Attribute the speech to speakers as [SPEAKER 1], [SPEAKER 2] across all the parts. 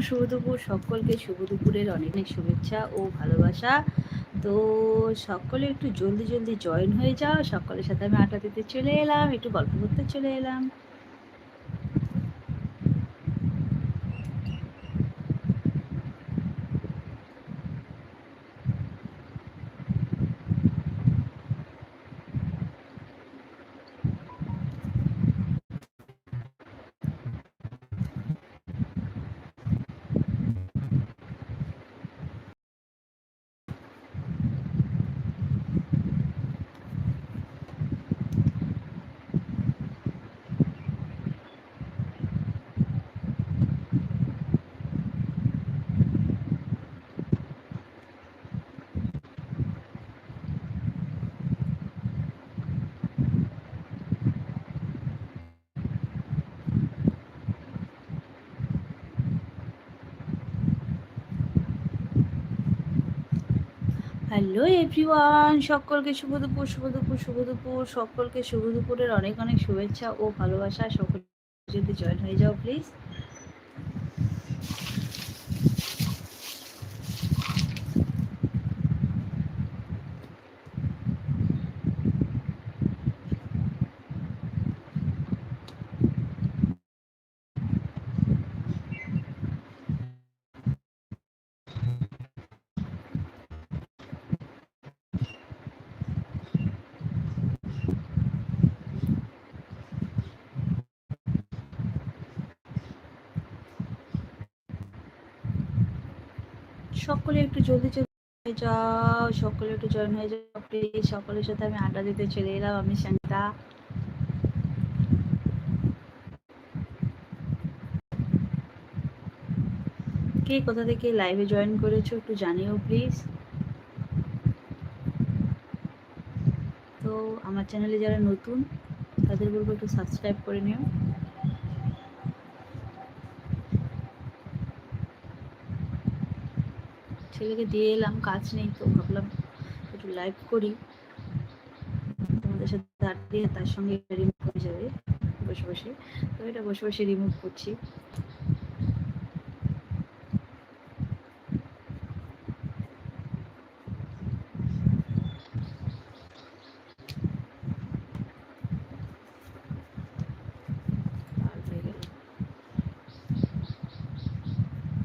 [SPEAKER 1] শুভ দুপুর সকলকে, শুভ দুপুরের অনেক অনেক শুভেচ্ছা ও ভালোবাসা। তো সকলে একটু জলদি জলদি জয়েন হয়ে যাও। সকলের সাথে আমি আটা দিতে চলে এলাম, একটু গল্প করতে চলে এলাম। হ্যালো এভরিওয়ান, সকলকে শুভ দুপুর শুভ দুপুর শুভ দুপুর। সকলকে শুভ দুপুরের অনেক অনেক শুভেচ্ছা ও ভালোবাসা। সকল যদি জয়েন হয়ে যাও প্লিজ সকলে একটু জলদি হয়ে যাও, সকলে একটু জয়েন হয়ে যাও প্লিজ সকলের সাথে আমি আড্ডা দিতে চলে এলাম, আমি শান্তা কে কোথা থেকে লাইভে জয়েন করেছ একটু জানিও প্লিজ তো আমার চ্যানেলে যারা নতুন, তাদের বলব একটু সাবস্ক্রাইব করে নিও। ছেলেকে দিয়ে এলাম, কাজ নেই তো ভাবলাম একটু লাইভ করি। তোমাদের সাথে দাঁড়িয়ে তার সঙ্গে রিমুভ হয়ে যাবে বসে বসে। তো এটা বসে বসে রিমুভ করছি।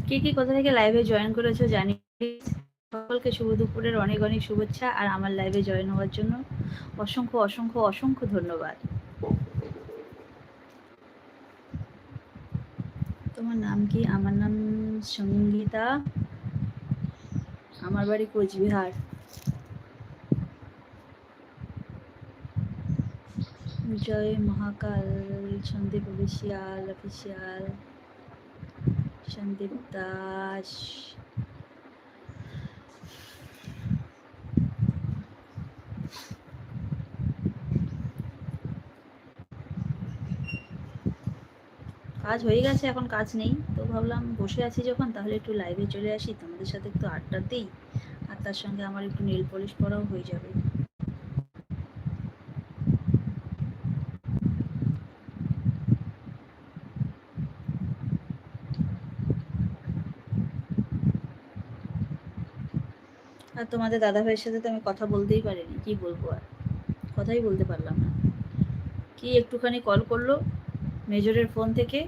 [SPEAKER 1] কে কে কোথা থেকে লাইভে জয়েন করেছ জানি সকলকে শুভ দুপুরের অনেক অনেক শুভেচ্ছা আর আমার লাইভে জয়েন হওয়ার জন্য অসংখ্য অসংখ্য অসংখ্য ধন্যবাদ। তোমার নাম কি? আমার নাম সঙ্গীতা। আমার বাড়ি কোচবিহার। জয় মহাকাল, সন্দীপ অফিসিয়াল অফিসিয়াল সন্দীপ দাস। কাজ হয়ে গেছে, এখন কাজ নেই। তো ভাবলাম বসে আছি যখন, তাহলে একটু লাইভে চলে আসি। তোমাদের সাথে একটু আড্ডা দিই, আর তার সঙ্গে আমার একটু নেল পলিশ করাও হয়ে যাবে। আর তোমাদের দাদা ভাইয়ের সাথে তো আমি কথা বলতেই পারিনি, কি বলব আর? কথাই বলতে পারলাম না। কি একটুখানি কল করল, মেজরের ফোন থেকে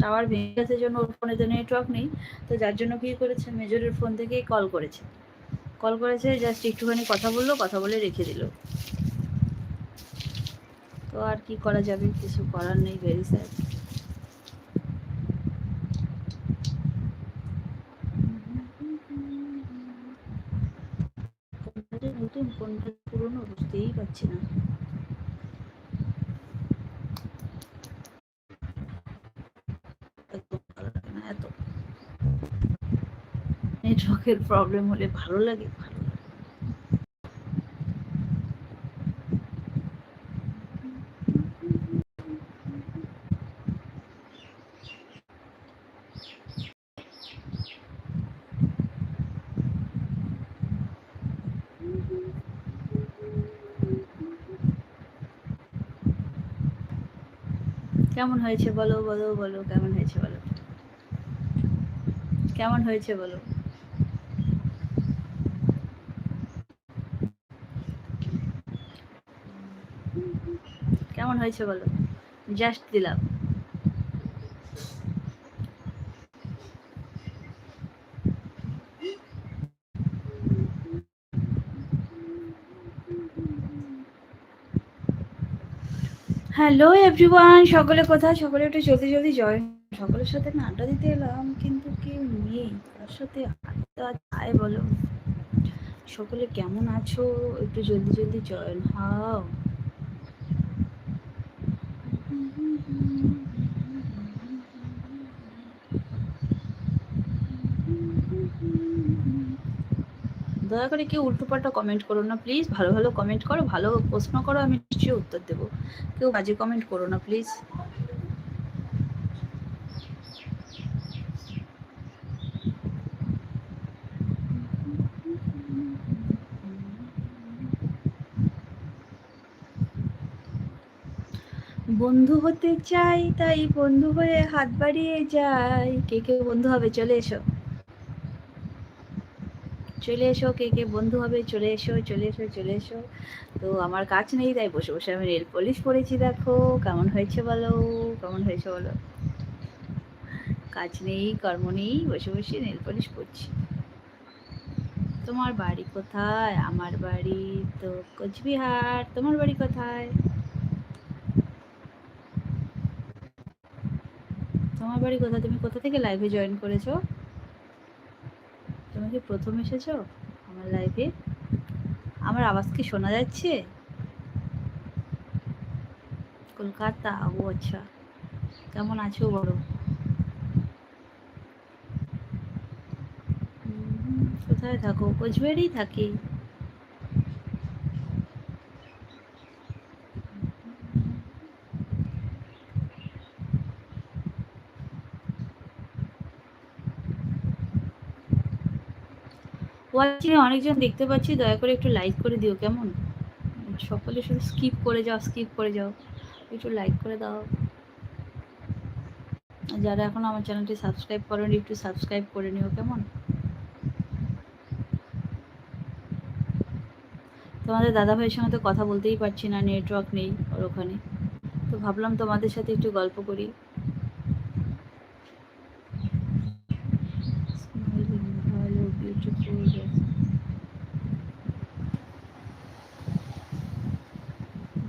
[SPEAKER 1] টাওয়ার ভেঙে গেছে জন্য ওর ফোনে তো নেটওয়ার্ক নেই, তো যার জন্য কি করেছে, মেজরের ফোন থেকেই কল করেছে। কল করেছে জাস্ট একটুখানি কথা বলল, কথা বলে রেখে দিল। তো আর কি করা যাবে, কিছু করার নেই ভেরি স্যাড নতুন কোনটা পুরনো, বুঝতেই পারছি না। নেটওয়ার্কের প্রবলেম হলে ভালো লাগে। কেমন হয়েছে বলো বলো বলো, কেমন হয়েছে বলো? কেমন হয়েছে বলো? হয়েছে বলো? জাস্ট দিলাম। হ্যালো এভরিওয়ান সকলে কোথায়? সকলে একটু জলদি জলদি জয়েন সকলের সাথে না আড্ডা দিতে এলাম, কিন্তু কেউ নেই। তার সাথে আড্ডা যায় বলো? সকলে কেমন আছো? একটু জলদি জলদি জয়েন হও। দয়া করে কেউ উল্টোপাল্টা কমেন্ট করো না প্লিজ ভালো ভালো কমেন্ট করো, ভালো প্রশ্ন করো, আমি নিশ্চয়ই উত্তর দেবো। কেউ বাজে কমেন্ট করো না প্লিজ বন্ধু হতে চাই, তাই বন্ধু হয়ে হাত বাড়িয়ে যাই। কে কে বন্ধু হবে? চলে এসো। চলে এসো, কে কে বন্ধু হবে, চলে এসো চলে এসো চলে এসো। তো আমার কাজ নেই, তাই বসে বসে আমি রেল পলিশ পরেছি দেখো। কেমন হয়েছে বলো, কেমন হয়েছে বলো। কাজ নেই, কর্ম নেই, বসে বসে নেল পলিশ করছি তোমার বাড়ি কোথায়? আমার বাড়ি তো কোচবিহার। তোমার বাড়ি কোথায়? তোমার বাড়ি কোথায়? তুমি কোথা থেকে লাইভে জয়েন করেছ? কি প্রথম এসেছ আমার লাইফে আমার আওয়াজ কি শোনা যাচ্ছে? কলকাতা? ও আচ্ছা। কেমন আছো বড় কোথায় থাকো? কোচবিহারেই থাকি। ওয়াচিং অনেকজন দেখতে পাচ্ছি, দয়া করে একটু লাইক করে দিও কেমন? সকলে শুধু স্কিপ করে যাও স্কিপ করে যাও। একটু লাইক করে দাও। যারা এখন আমার চ্যানেলটি সাবস্ক্রাইব করেনি, একটু সাবস্ক্রাইব করে নিও কেমন? তোমাদের দাদা ভাইয়ের সঙ্গে তো কথা বলতেই পারছি না নেটওয়ার্ক নেই ওর ওখানে। তো ভাবলাম তোমাদের সাথে একটু গল্প করি।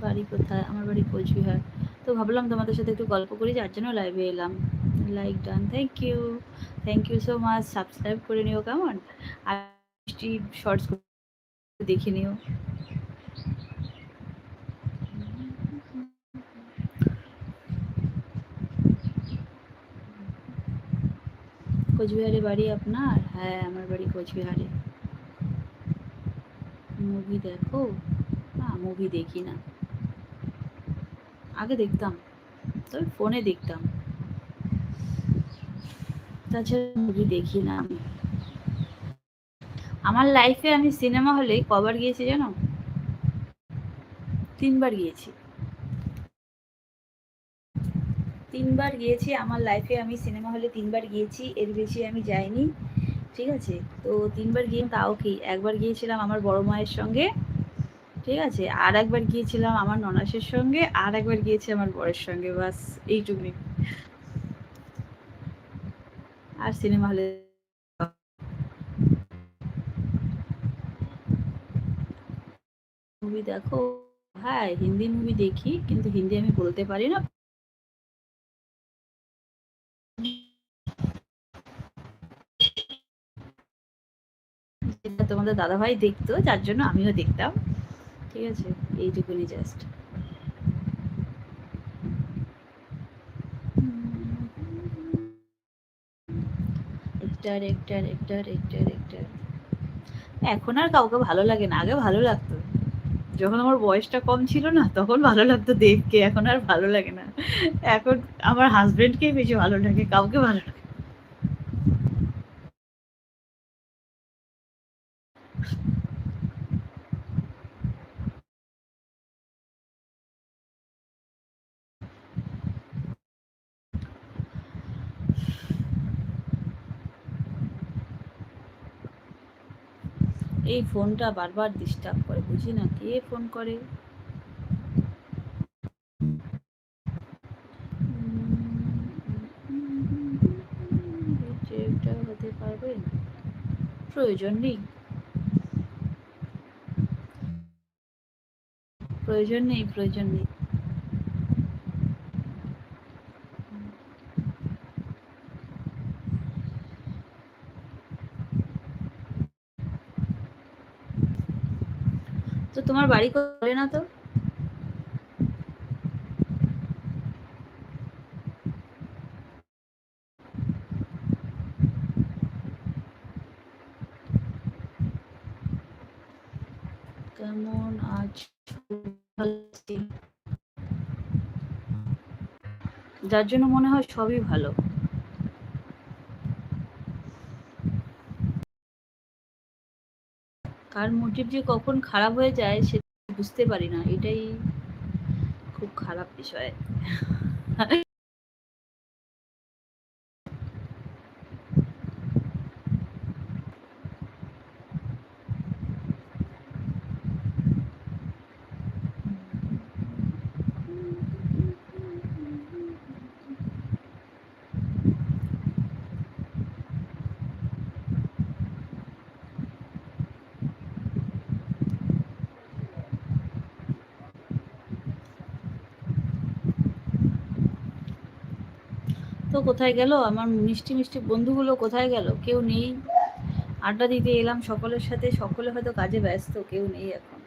[SPEAKER 1] বাড়ি কোথায়? আমার বাড়ি কোচবিহার। তো ভাবলাম তোমাদের সাথে একটু গল্প করি, যার জন্য লাইভে এলাম। Like done thank you thank you so much subscribe করে নিও কেমন? আর শর্টস দেখে নিও। কোচবিহারে বাড়ি আপনার? হ্যাঁ আমার বাড়ি কোচবিহারে। মুভি দেখো? না মুভি দেখি না। আগে দেখতাম, তবে ফোনে দেখতাম। তাছাড়া মুভি দেখি না আমি আমার লাইফে আমি সিনেমা হলে কবার গিয়েছি জানো? তিনবার গিয়েছি। তিনবার গিয়েছি, আমার লাইফে আমি সিনেমা হলে তিনবার গিয়েছি, এর বেশি আমি যাইনি, ঠিক আছে? তো তিনবার গিয়ে তাও কি? একবার গিয়েছিলাম আমার বড় মায়ের সঙ্গে। ঠিক আছে? আর একবার গিয়েছিলাম আমার ননাসের সঙ্গে, আর একবার গিয়েছি আমার বরের সঙ্গে, বাস এইটুকুনি। আর সিনেমা হলে মুভি দেখো। হ্যাঁ হিন্দি মুভি দেখি, কিন্তু হিন্দি আমি বলতে পারি না। তোমাদের দাদাভাই দেখতো, যার জন্য আমিও দেখতাম। ঠিক আছে, এইটুকুনি জাস্ট একটার একটার একটার একটার একটার এখন আর কাউকে ভালো লাগে না, আগে ভালো লাগতো। যখন আমার বয়সটা কম ছিল না, তখন ভালো লাগতো দেবকে, এখন আর ভালো লাগে না। এখন আমার হাজবেন্ডকেই বেশি ভালো লাগে, কাউকে ভালো লাগে এই ফোনটা বারবার ডিস্টার্ব করে, বুঝি না কে ফোন করে? হতে পারবে? প্রয়োজন নেই। প্রয়োজন নেই প্রয়োজন নেই। তো তোমার বাড়ি করে না তো? কেমন আছো? যার জন্য মনে হয় সবই ভালো। কার মোটিভ যে কখন খারাপ হয়ে যায় সেটা বুঝতে পারি না। এটাই খুব খারাপ বিষয়। কোথায় গেল? আমার মিষ্টি মিষ্টি বন্ধুগুলো কোথায় গেল? কেউ নেই। আড্ডা দিতে এলাম সকলের সাথে। সকলে হয়তো কাজে ব্যস্ত, কেউ নেই এখন।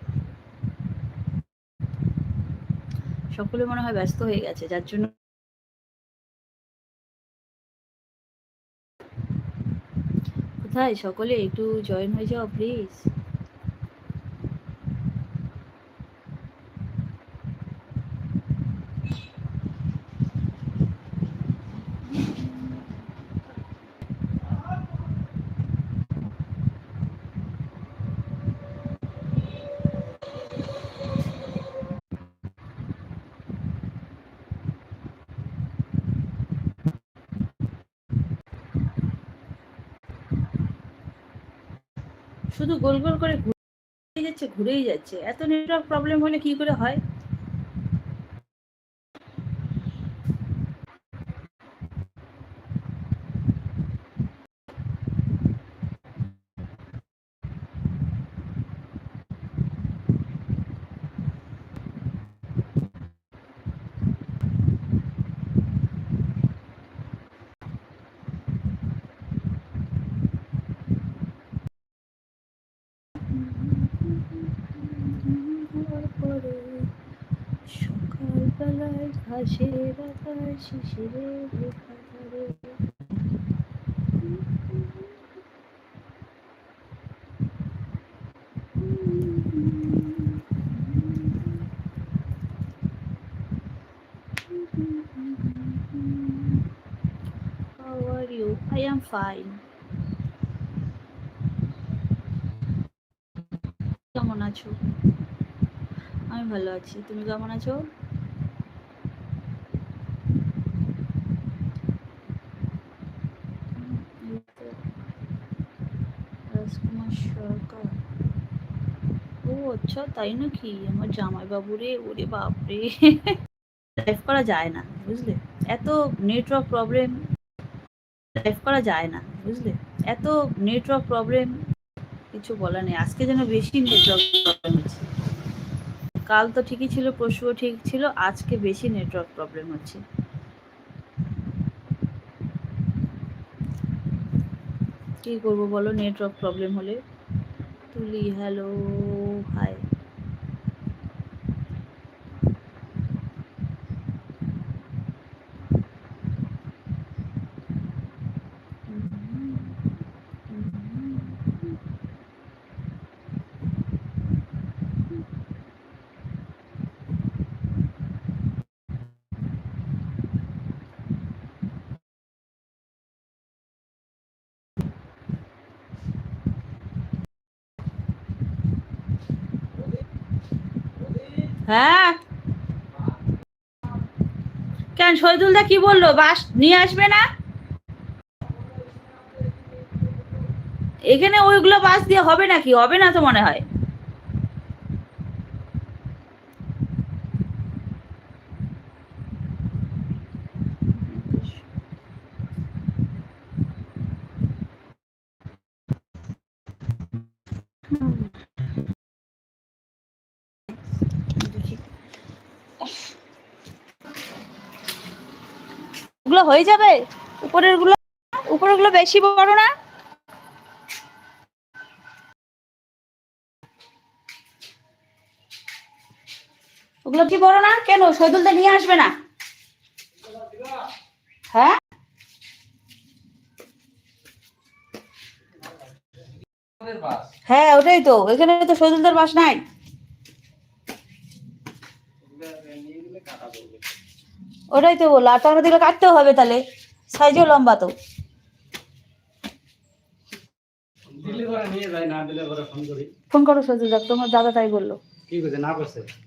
[SPEAKER 1] সকলে মনে হয় ব্যস্ত হয়ে গেছে, যার জন্য কোথায়? সকলে একটু জয়েন হয়ে যাও প্লিজ শুধু গোল গোল করে ঘুরে যাচ্ছে, ঘুরেই যাচ্ছে। এত নেটওয়ার্ক প্রবলেম হলে কি করে হয়? সকালবেলায় ঘাসের আকাশ শিশিরের you? I am fine. কেমন আছো আমি ভালো আছি তুমি কেমন আছো রাজকুমার সরকার ও আচ্ছা তাই নাকি? আমার জামাই বাবু রে ওরে বাপরে। লাইভ করা যায় না, বুঝলে? এত নেটওয়ার্ক প্রবলেম লাইভ করা যায় না, বুঝলে? এত নেটওয়ার্ক প্রবলেম কিছু বলা নেই। আজকে যেন বেশি নেটওয়ার্ক প্রবলেম হচ্ছে। কাল তো ঠিকই ছিল, পরশুও ঠিক ছিল, আজকে বেশি নেটওয়ার্ক প্রবলেম হচ্ছে। কি করব বলো? নেটওয়ার্ক প্রবলেম হলে তুলি হ্যালো হাই হ্যাঁ। কেন শহীদুলদা কি বলল? বাস নিয়ে আসবে না? এখানে ওইগুলো বাস দিয়ে হবে নাকি? হবে না তো মনে হয়। হয়ে যাবে? উপরেরগুলো উপরেরগুলো বেশি বড় না? ওগুলো কি বড় না? কেন? সৈদুলটা নিয়ে আসবে না? হ্যাঁ? হ্যাঁ ওটাই তো। এখানে তো সৈদুলদার বাস নাই
[SPEAKER 2] এগুলো নিয়ে গেলে কাটা পড়বে
[SPEAKER 1] ওটাই তো বলল আর তো আমাদের কাটতেও হবে তাহলে। সাইজও লম্বা তো।
[SPEAKER 2] ফোন করি
[SPEAKER 1] করো সৈদুলদা তোমার দাদা তাই বলল।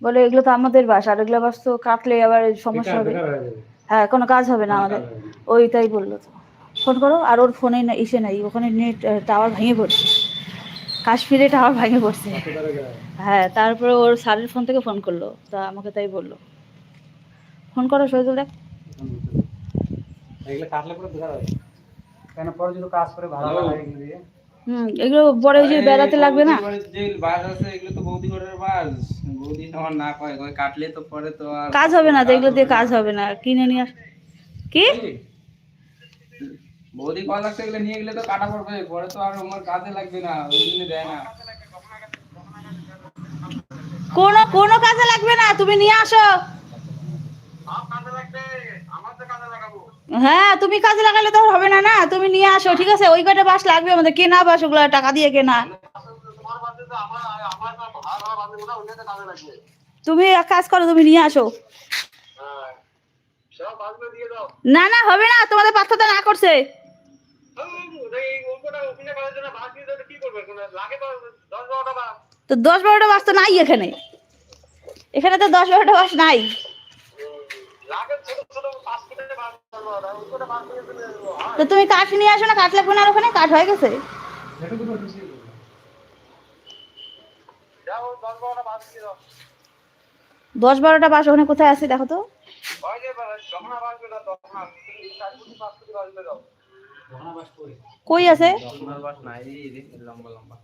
[SPEAKER 1] বলে এগুলো তো আমাদের বাস আর এগুলো বাস তো কাটলে আবার সমস্যা হবে।
[SPEAKER 2] হয়ে
[SPEAKER 1] কোনো কাজ হবে না আমাদের। ওই তাই বলল তো। ফোন করো আর ওর ফোনে না ইসে নাই ওখানে নেট টাওয়ার ভেঙে পড়ছে। কাশ্মীরে টাওয়ার ভেঙে পড়ছে? হ্যাঁ তারপরে ওর স্যারের ফোন থেকে ফোন করল তা আমাকে তাই বলল। ফোন করো সৈদুল দেখ।
[SPEAKER 2] এগুলো কাটলে পরে বেকার হবে কেন পরে যদি কাজ করে ভালো লাগে এগুলো দিয়ে।
[SPEAKER 1] হুম এগুলো বড় এই যে বেড়াতে লাগবে না?
[SPEAKER 3] যে বাস আছে এগুলো তো বৌদি ঘরের বাস। বৌদি আমার না কয় কয় কাটলে তো পরে তো আর
[SPEAKER 1] কাজ হবে না তো এগুলো দিয়ে কাজ হবে না কিনে নিয়ে আস। কি?
[SPEAKER 3] বৌদি? লাগছে এগুলো নিয়ে গেলে তো কাটা পড়বে পরে তো আর আমার কাজে লাগবে না ওই জন্য দেয় না।
[SPEAKER 1] কোনো কোনো কাজে লাগবে না তুমি নিয়ে আসো। হ্যাঁ তুমি কাজে লাগালে তো হবে না না? তুমি নিয়ে আসো ঠিক আছে? ওই কয়টা বাস লাগবে আমাদের? কেনা বাস ওগুলো টাকা দিয়ে কেনা? তুমি এক কাজ করো তুমি নিয়ে আসো। না না হবে না তোমাদের পাত্রটা না করছে। তো দশ বারোটা বাস তো নাই এখানে। এখানে তো দশ বারোটা বাস নাই। তো তুমি কাঠ নিয়ে আসো না কাঠ লাগবে না আর ওখানে কাঠ হয়ে গেছে। দশ বারোটা বাস ওখানে কোথায় আছে দেখো তো। কই আছে
[SPEAKER 3] লম্বা লম্বা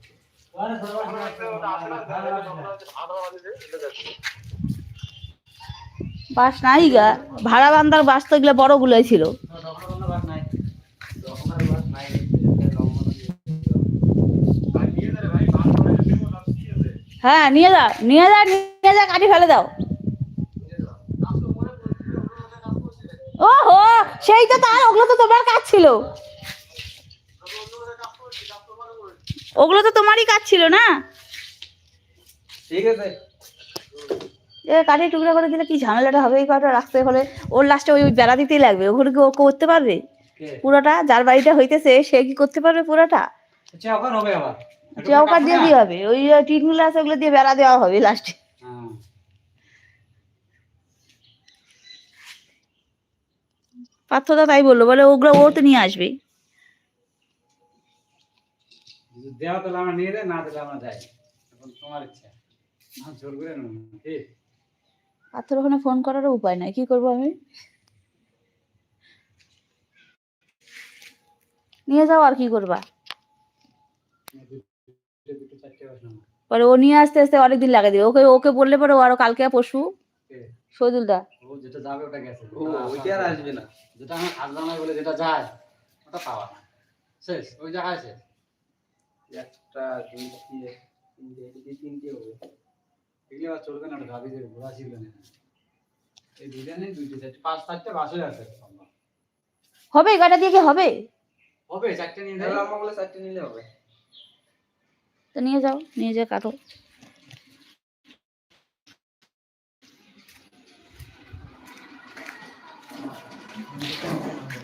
[SPEAKER 2] বাস।
[SPEAKER 1] নাই গা। ভাড়া বান্দার বাস তো বড় গুলোই ছিল। হ্যাঁ নিয়ে যা নিয়ে যা নিয়ে যা, কাটি ফেলে দাও। ও হো সেই তো তার, ওগুলো তো তোমার কাজ ছিল। ওগুলো তো তোমারই কাজ ছিল না?
[SPEAKER 3] ঠিক আছে।
[SPEAKER 1] এ কাঠি টুকরা করে দিলে কি ঝামেলাটা হবে? এই কাঠটা রাখতে হলে ওর লাস্টে ওই বেড়া দিতেই লাগবে। ওখানে কি ও করতে পারবে? পুরোটা? যার বাড়িটা হইতেছে সে কি করতে পারবে পুরোটা?
[SPEAKER 2] চৌকার
[SPEAKER 1] চৌকার
[SPEAKER 2] কাটবো
[SPEAKER 1] দিয়ে
[SPEAKER 2] না?
[SPEAKER 1] দিয়ে হবে ওই টিনগুলো আছে ওগুলো দিয়ে বেড়া দেওয়া হবে লাস্টে
[SPEAKER 2] হ্যাঁ।
[SPEAKER 1] পার্থদা তাই বলল বলে ওগুলো ও তো নিয়ে আসবে।
[SPEAKER 2] দেওয়া তাহলে আমরা নিয়ে না দিলে আমরা যাই এখন তোমার ইচ্ছা। না জোর করে ঠিক
[SPEAKER 1] পার্থর ওখানে ফোন করারও উপায় নাই কি করব আমি? নিয়ে যাও আর কি করবা? পরে ও নিয়ে আসতে আসতে অনেকদিন লাগে দিবে। ওকে ওকে বললে পরে ও আরও কালকে আর পরশু।
[SPEAKER 2] কে?
[SPEAKER 1] দা
[SPEAKER 2] ও যেটা যাবে ওটা গেছে।
[SPEAKER 3] ও ওইটা আর আসবে না।
[SPEAKER 2] যেটা আমার বলে যেটা যায় ওটা পাওয়া না। শেষ ওই জায়গায় শেষ।
[SPEAKER 3] একটা দুইটা তিনটে তিনটে তিনটে হবে।
[SPEAKER 2] এগুলো চলবে না ভাবি যে ঘোরা ছিল না। এই দুইটা নেই দুইটা চারটে পাঁচ চারটে বাসে আছে।
[SPEAKER 1] হবে গাড়ি দিয়ে কি হবে?
[SPEAKER 2] হবে চারটে নিয়ে দেয়
[SPEAKER 3] লম্বা বলে চারটে নিলে হবে।
[SPEAKER 1] তো নিয়ে যাও নিয়ে যেয়ে কাটো।
[SPEAKER 2] মাগো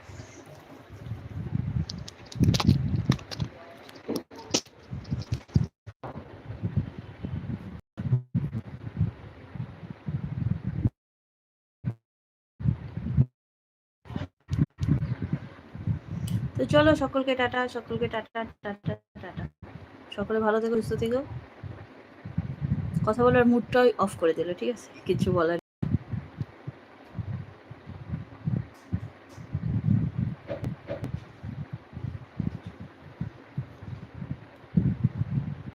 [SPEAKER 1] তো চলো সকলকে টাটা সকলকে টাটা টাটা টাটা। সকলে ভালো থেকো, সুস্থ থেকো। কথা বলার মুডটাই অফ করে দিল, ঠিক আছে? কিছু বলার